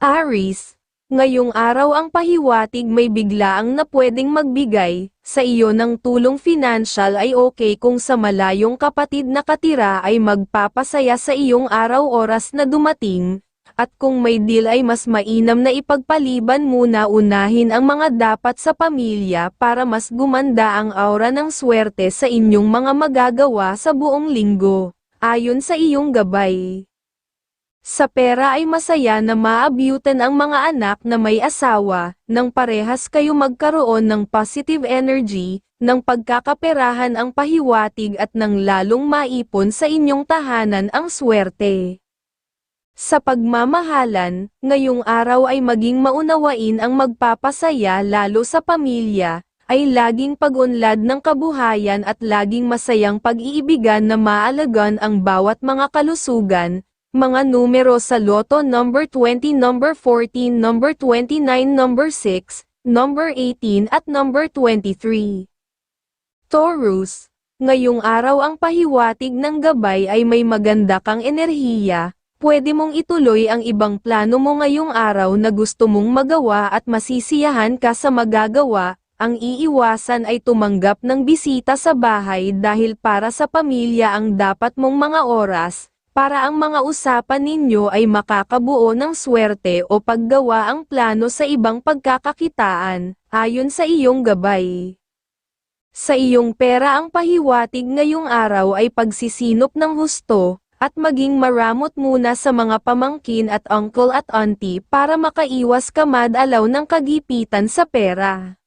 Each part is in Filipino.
Aris, ngayong araw ang pahiwatig may biglaang na pwedeng magbigay sa iyo ng tulong financial ay okay kung sa malayong kapatid na katira ay magpapasaya sa iyong araw-oras na dumating, at kung may deal ay mas mainam na ipagpaliban muna unahin ang mga dapat sa pamilya para mas gumanda ang aura ng swerte sa inyong mga magagawa sa buong linggo, ayon sa iyong gabay. Sa pera ay masaya na maabyutan ang mga anak na may asawa, nang parehas kayo magkaroon ng positive energy, ng pagkakaperahan ang pahiwatig at ng lalong maipon sa inyong tahanan ang swerte. Sa pagmamahalan, ngayong araw ay maging maunawain ang magpapasaya lalo sa pamilya, ay laging pag-unlad ng kabuhayan at laging masayang pag-iibigan na maalagan ang bawat mga kalusugan, mga numero sa loto number 20, number 14, number 29, number 6, number 18 at number 23. Taurus, ngayong araw ang pahiwatig ng gabay ay may maganda kang enerhiya, pwede mong ituloy ang ibang plano mo ngayong araw na gusto mong magawa at masisiyahan ka sa magagawa, ang iiwasan ay tumanggap ng bisita sa bahay dahil para sa pamilya ang dapat mong mga oras, para ang mga usapan ninyo ay makakabuo ng swerte o paggawa ang plano sa ibang pagkakakitaan, ayon sa iyong gabay. Sa iyong pera ang pahiwatig ngayong araw ay pagsisinop ng husto, at maging maramot muna sa mga pamangkin at uncle at auntie para makaiwas ka madalaw ng kagipitan sa pera.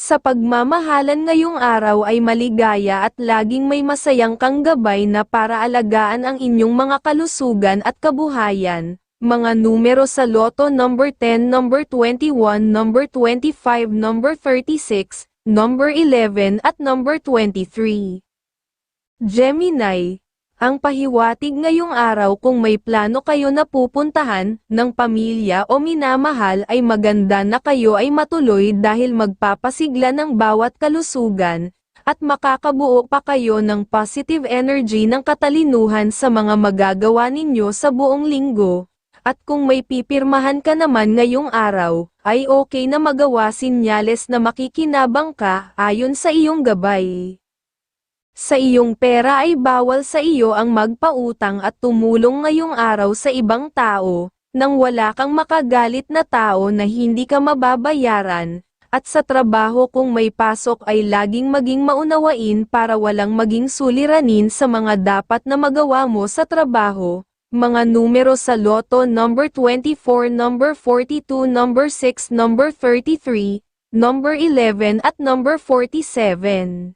Sa pagmamahalan ngayong araw ay maligaya at laging may masayang kang gabay na para alagaan ang inyong mga kalusugan at kabuhayan. Mga numero sa loto number 10, number 21, number 25, number 36, number 11 at number 23. Gemini, ang pahiwatig ngayong araw kung may plano kayo na pupuntahan ng pamilya o minamahal ay maganda na kayo ay matuloy dahil magpapasigla ng bawat kalusugan, at makakabuo pa kayo ng positive energy ng katalinuhan sa mga magagawa ninyo sa buong linggo. At kung may pipirmahan ka naman ngayong araw, ay okay na magawa sinyales na makikinabang ka ayon sa iyong gabay. Sa iyong pera ay bawal sa iyo ang magpautang at tumulong ngayong araw sa ibang tao, nang wala kang makagalit na tao na hindi ka mababayaran, at sa trabaho kung may pasok ay laging maging maunawain para walang maging suliranin sa mga dapat na magawa mo sa trabaho. Mga numero sa loto number 24, number 42, number 6, number 33, number 11 at number 47.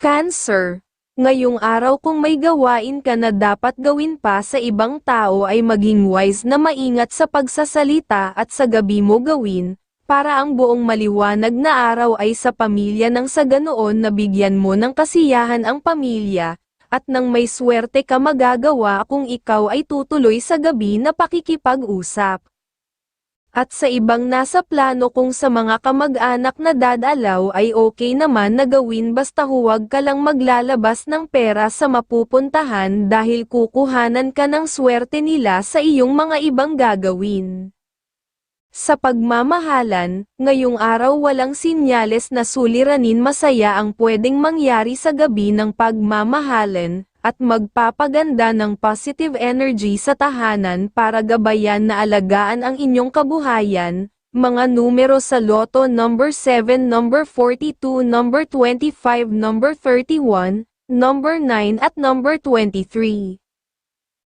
Cancer. Ngayong araw kung may gawain ka na dapat gawin pa sa ibang tao ay maging wise na maingat sa pagsasalita at sa gabi mo gawin, para ang buong maliwanag na araw ay sa pamilya nang sa ganoon na bigyan mo ng kasiyahan ang pamilya, at nang may swerte ka magagawa kung ikaw ay tutuloy sa gabi na pakikipag-usap. At sa ibang nasa plano kung sa mga kamag-anak na dadalaw ay okay naman na gawin basta huwag ka lang maglalabas ng pera sa mapupuntahan dahil kukuhanan ka ng swerte nila sa iyong mga ibang gagawin. Sa pagmamahalan, ngayong araw walang sinyales na suliranin masaya ang pwedeng mangyari sa gabi ng pagmamahalan, at magpapaganda ng positive energy sa tahanan para gabayan na alagaan ang inyong kabuhayan, mga numero sa loto number 7, number 42, number 25, number 31, number 9 at number 23.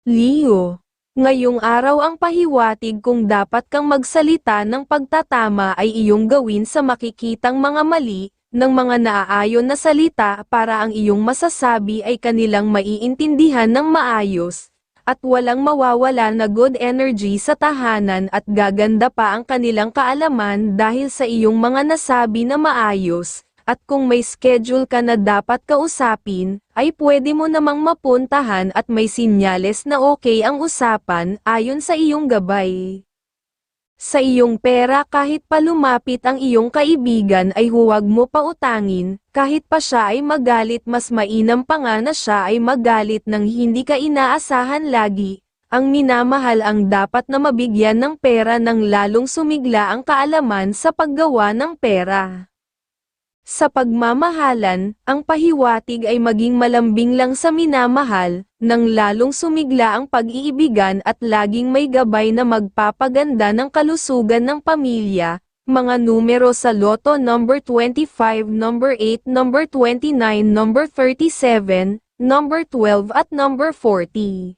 Leo, ngayong araw ang pahiwatig kung dapat kang magsalita ng pagtatama ay iyong gawin sa makikitang mga mali, ng mga naaayon na salita para ang iyong masasabi ay kanilang maiintindihan ng maayos, at walang mawawala na good energy sa tahanan at gaganda pa ang kanilang kaalaman dahil sa iyong mga nasabi na maayos, at kung may schedule ka na dapat kausapin, ay pwede mo namang mapuntahan at may sinyales na okay ang usapan ayon sa iyong gabay. Sa iyong pera kahit pa lumapit ang iyong kaibigan ay huwag mo pautangin, kahit pa siya ay magalit mas mainam pa nga na siya ay magalit nang hindi ka inaasahan lagi, ang minamahal ang dapat na mabigyan ng pera ng lalong sumigla ang kaalaman sa paggawa ng pera. Sa pagmamahalan, ang pahiwatig ay maging malambing lang sa minamahal, nang lalong sumigla ang pag-iibigan at laging may gabay na magpapaganda ng kalusugan ng pamilya, mga numero sa loto number 25, number 8, number 29, number 37, number 12 at number 40.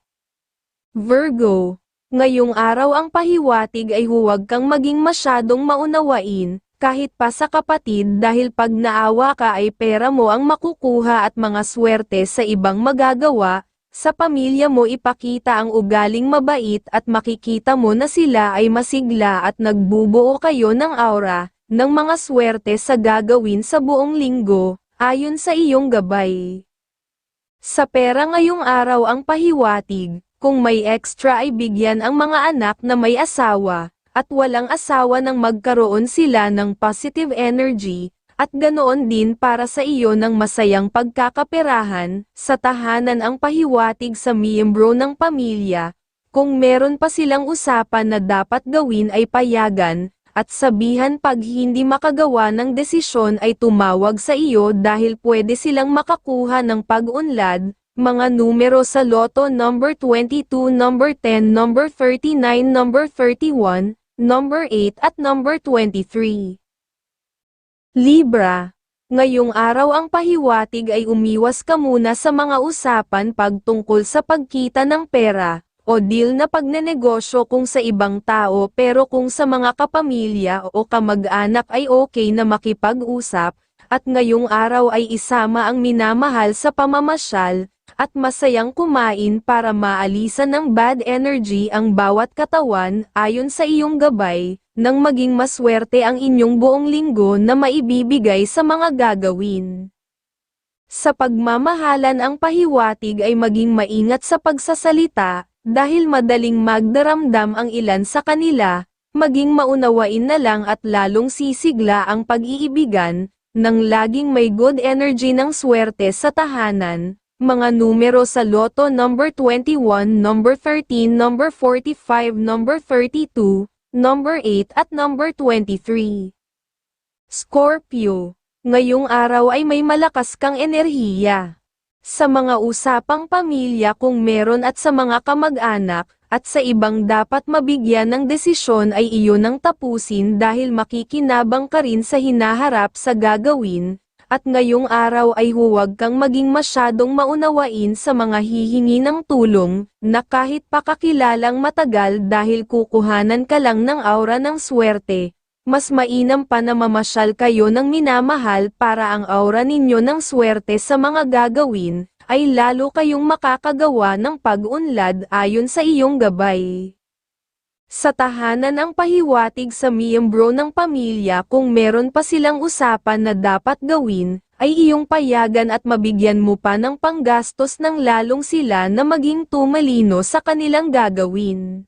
Virgo, ngayong araw ang pahiwatig ay huwag kang maging masyadong maunawain, kahit pa sa kapatid dahil pag naawa ka ay pera mo ang makukuha at mga swerte sa ibang magagawa, sa pamilya mo ipakita ang ugaling mabait at makikita mo na sila ay masigla at nagbubuo kayo ng aura, ng mga swerte sa gagawin sa buong linggo, ayon sa iyong gabay. Sa pera ngayong araw ang pahiwatig, kung may extra ay bigyan ang mga anak na may asawa, at walang asawa nang magkaroon sila ng positive energy, at ganoon din para sa iyo ng masayang pagkakaperahan, sa tahanan ang pahiwatig sa miyembro ng pamilya, kung meron pa silang usapan na dapat gawin ay payagan, at sabihan pag hindi makagawa ng desisyon ay tumawag sa iyo dahil pwede silang makakuha ng pag-unlad, mga numero sa loto number 22, number 10, number 39, number 31, number 8 at number 23. Libra, ngayong araw ang pahiwatig ay umiwas ka muna sa mga usapan pagtungkol sa pagkita ng pera, o deal na pagnenegosyo kung sa ibang tao pero kung sa mga kapamilya o kamag-anak ay okay na makipag-usap, at ngayong araw ay isama ang minamahal sa pamamasyal, at masayang kumain para maalisan ng bad energy ang bawat katawan ayon sa iyong gabay, nang maging maswerte ang inyong buong linggo na maibibigay sa mga gagawin. Sa pagmamahalan ang pahiwatig ay maging maingat sa pagsasalita, dahil madaling magdaramdam ang ilan sa kanila, maging maunawain na lang at lalong sisigla ang pag-iibigan, nang laging may good energy ng swerte sa tahanan, mga numero sa loto number 21, number 13, number 45, number 32, number 8 at number 23. Scorpio, ngayong araw ay may malakas kang enerhiya. Sa mga usapang pamilya kung meron at sa mga kamag-anak, at sa ibang dapat mabigyan ng desisyon ay iyon ang tapusin dahil makikinabang ka rin sa hinaharap sa gagawin, at ngayong araw ay huwag kang maging masyadong maunawain sa mga hihingi ng tulong, na kahit pakakilalang matagal dahil kukuhanan ka lang ng aura ng swerte, mas mainam pa na mamasyal kayo ng minamahal para ang aura ninyo ng swerte sa mga gagawin, ay lalo kayong makakagawa ng pag-unlad ayon sa iyong gabay. Sa tahanan ang pahiwatig sa miyembro ng pamilya kung meron pa silang usapan na dapat gawin, ay iyong payagan at mabigyan mo pa ng panggastos ng lalong sila na maging tumalino sa kanilang gagawin.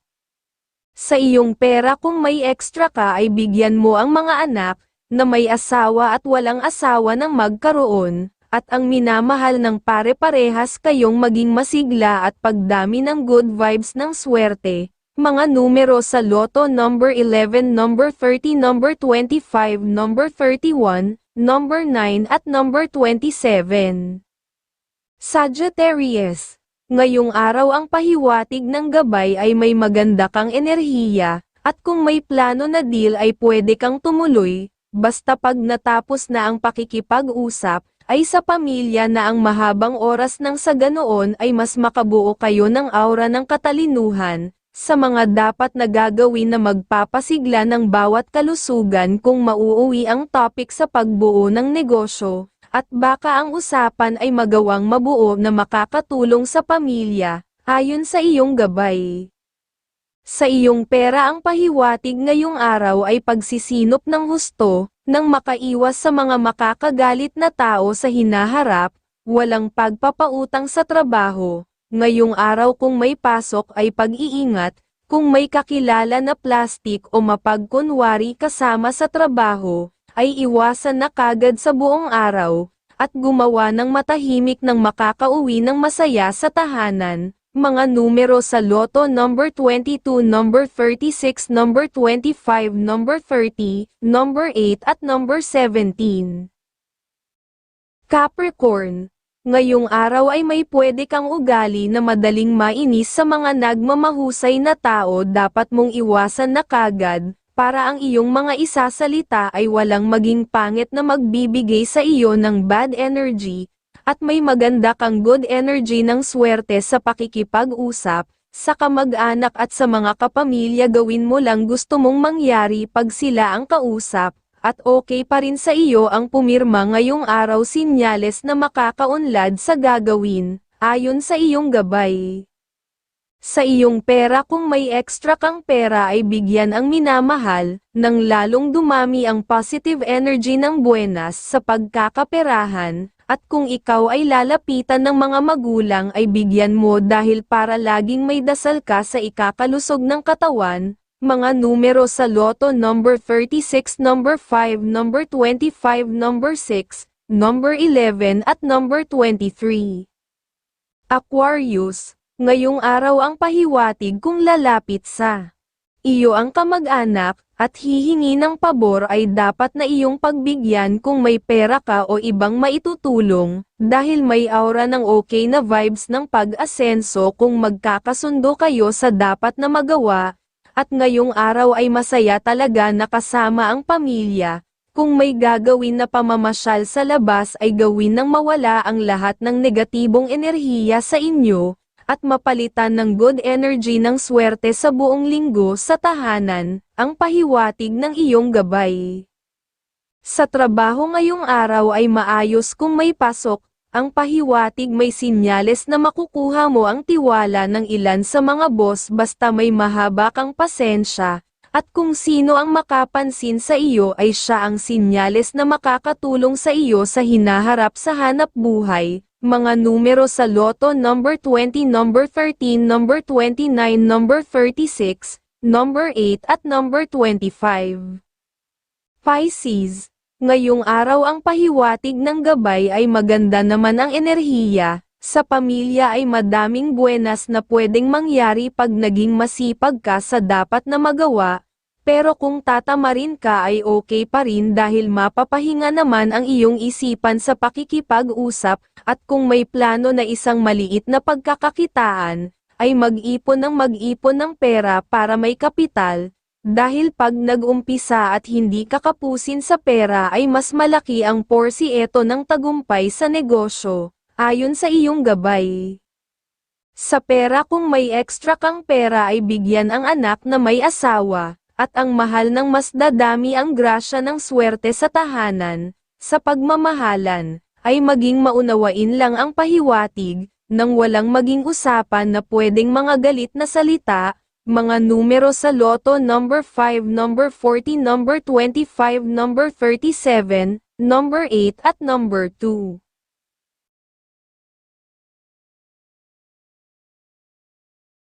Sa iyong pera kung may extra ka ay bigyan mo ang mga anak, na may asawa at walang asawa ng magkaroon, at ang minamahal ng pare-parehas kayong maging masigla at pagdami ng good vibes ng swerte, mga numero sa loto number 11, number 30, number 25, number 31, number 9 at number 27. Sagittarius, ngayong araw ang pahiwatig ng gabay ay may maganda kang enerhiya, at kung may plano na deal ay pwede kang tumuloy, basta pag natapos na ang pakikipag-usap, ay sa pamilya na ang mahabang oras ng sa ganoon ay mas makabuo kayo ng aura ng katalinuhan, sa mga dapat na gagawin na magpapasigla ng bawat kalusugan kung mauuwi ang topic sa pagbuo ng negosyo, at baka ang usapan ay magawang mabuo na makakatulong sa pamilya, ayon sa iyong gabay. Sa iyong pera ang pahiwatig ngayong araw ay pagsisinop ng husto, nang makaiwas sa mga makakagalit na tao sa hinaharap, walang pagpapautang sa trabaho, Ngayong araw kung may pasok ay pag-iingat, kung may kakilala na plastik o mapagkunwari kasama sa trabaho, ay iwasan na kagad sa buong araw, at gumawa ng matahimik ng makakauwi ng masaya sa tahanan, Mga numero sa loto number 22, number 36, number 25, number 30, number 8 at number 17. Capricorn, ngayong araw ay may pwede kang ugali na madaling mainis sa mga nagmamahusay na tao. Dapat mong iwasan na kagad, para ang iyong mga isasalita ay walang maging pangit na magbibigay sa iyo ng bad energy, at may maganda kang good energy ng swerte sa pakikipag-usap, sa kamag-anak at sa mga kapamilya. Gawin mo lang gusto mong mangyari pag sila ang kausap, at okay pa rin sa iyo ang pumirma ngayong araw sinyales na makakaunlad sa gagawin, ayon sa iyong gabay. Sa iyong pera kung may extra kang pera ay bigyan ang minamahal, nang lalong dumami ang positive energy ng buenas sa pagkakaperahan, at kung ikaw ay lalapitan ng mga magulang ay bigyan mo dahil para laging may dasal ka sa ikakalusog ng katawan, mga numero sa loto number 36, number 5, number 25, number 6, number 11 at number 23. Aquarius, ngayong araw ang pahiwatig kung lalapit sa iyo ang kamag-anak, at hihingi ng pabor ay dapat na iyong pagbigyan kung may pera ka o ibang maitutulong, dahil may aura ng okay na vibes ng pag-asenso kung magkakasundo kayo sa dapat na magawa, at ngayong araw ay masaya talaga na kasama ang pamilya, kung may gagawin na pamamasyal sa labas ay gawin nang mawala ang lahat ng negatibong enerhiya sa inyo, at mapalitan ng good energy ng swerte sa buong linggo sa tahanan, ang pahiwatig ng iyong gabay. Sa trabaho ngayong araw ay maayos kung may pasok, ang pahiwatig may sinyales na makukuha mo ang tiwala ng ilan sa mga boss basta may mahaba kang pasensya, at kung sino ang makapansin sa iyo ay siya ang sinyales na makakatulong sa iyo sa hinaharap sa hanap buhay, mga numero sa loto number 20, number 13, number 29, number 36, number 8 at number 25. Pisces, ngayong araw ang pahiwatig ng gabay ay maganda naman ang enerhiya, sa pamilya ay madaming buenas na pwedeng mangyari pag naging masipag ka sa dapat na magawa, pero kung tatamarin ka ay okay pa rin dahil mapapahinga naman ang iyong isipan sa pakikipag-usap, at kung may plano na isang maliit na pagkakakitaan, ay mag-ipon ng mag-ipon ng pera para may kapital, dahil pag nag-umpisa at hindi kakapusin sa pera ay mas malaki ang porsieto ng tagumpay sa negosyo, ayon sa iyong gabay. Sa pera kung may extra kang pera ay bigyan ang anak na may asawa, at ang mahal ng mas dadami ang grasya ng swerte sa tahanan, sa pagmamahalan, ay maging maunawain lang ang pahiwatig, nang walang maging usapan na pwedeng mga galit na salita, mga numero sa loto number 5, number 40, number 25, number 37, number 8 at number 2.